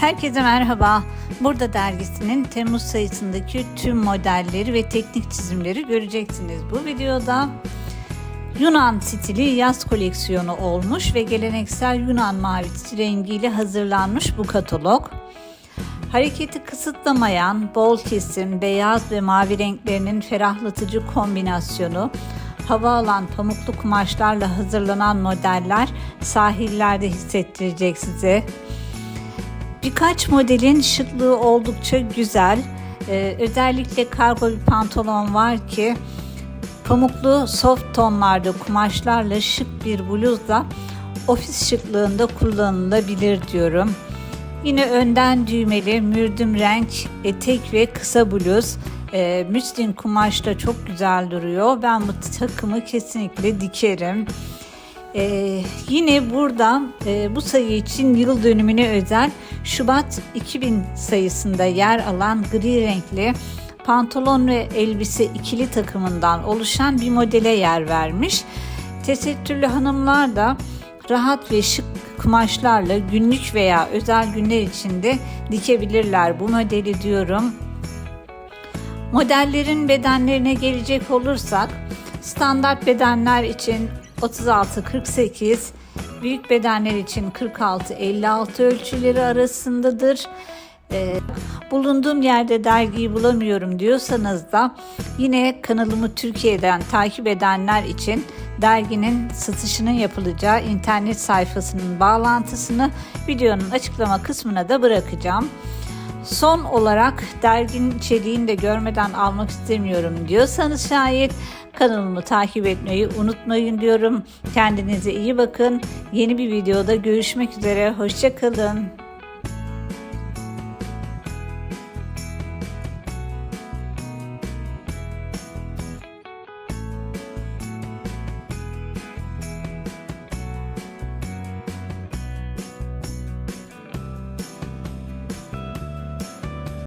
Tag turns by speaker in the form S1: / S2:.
S1: Herkese merhaba. Burada dergisinin Temmuz sayısındaki tüm modelleri ve teknik çizimleri göreceksiniz. Bu videoda Yunan stili yaz koleksiyonu olmuş ve geleneksel Yunan mavisi rengiyle hazırlanmış bu katalog. Hareketi kısıtlamayan bol kesim, beyaz ve mavi renklerinin ferahlatıcı kombinasyonu, hava alan pamuklu kumaşlarla hazırlanan modeller sahillerde hissettirecek size. Birkaç modelin şıklığı oldukça güzel. Ee, özellikle kargo bir pantolon var ki pamuklu soft tonlarda kumaşlarla şık bir bluzla ofis şıklığında kullanılabilir diyorum. Yine önden düğmeli mürdüm renk etek ve kısa bluz. E, müslin kumaşta çok güzel duruyor. Ben bu takımı kesinlikle dikerim. Ee, yine burada e, bu sayı için yıl dönümüne özel Şubat 2000 sayısında yer alan gri renkli pantolon ve elbise ikili takımından oluşan bir modele yer vermiş. Tesettürlü hanımlar da rahat ve şık kumaşlarla günlük veya özel günler içinde dikebilirler bu modeli diyorum. Modellerin bedenlerine gelecek olursak standart bedenler için 36-48, büyük bedenler için 46-56 ölçüleri arasındadır. Ee, bulunduğum yerde dergiyi bulamıyorum diyorsanız da yine kanalımı Türkiye'den takip edenler için derginin satışının yapılacağı internet sayfasının bağlantısını videonun açıklama kısmına da bırakacağım. Son olarak derginin içeriğini de görmeden almak istemiyorum diyorsanız şayet kanalımı takip etmeyi unutmayın diyorum. Kendinize iyi bakın. Yeni bir videoda görüşmek üzere. Hoşçakalın.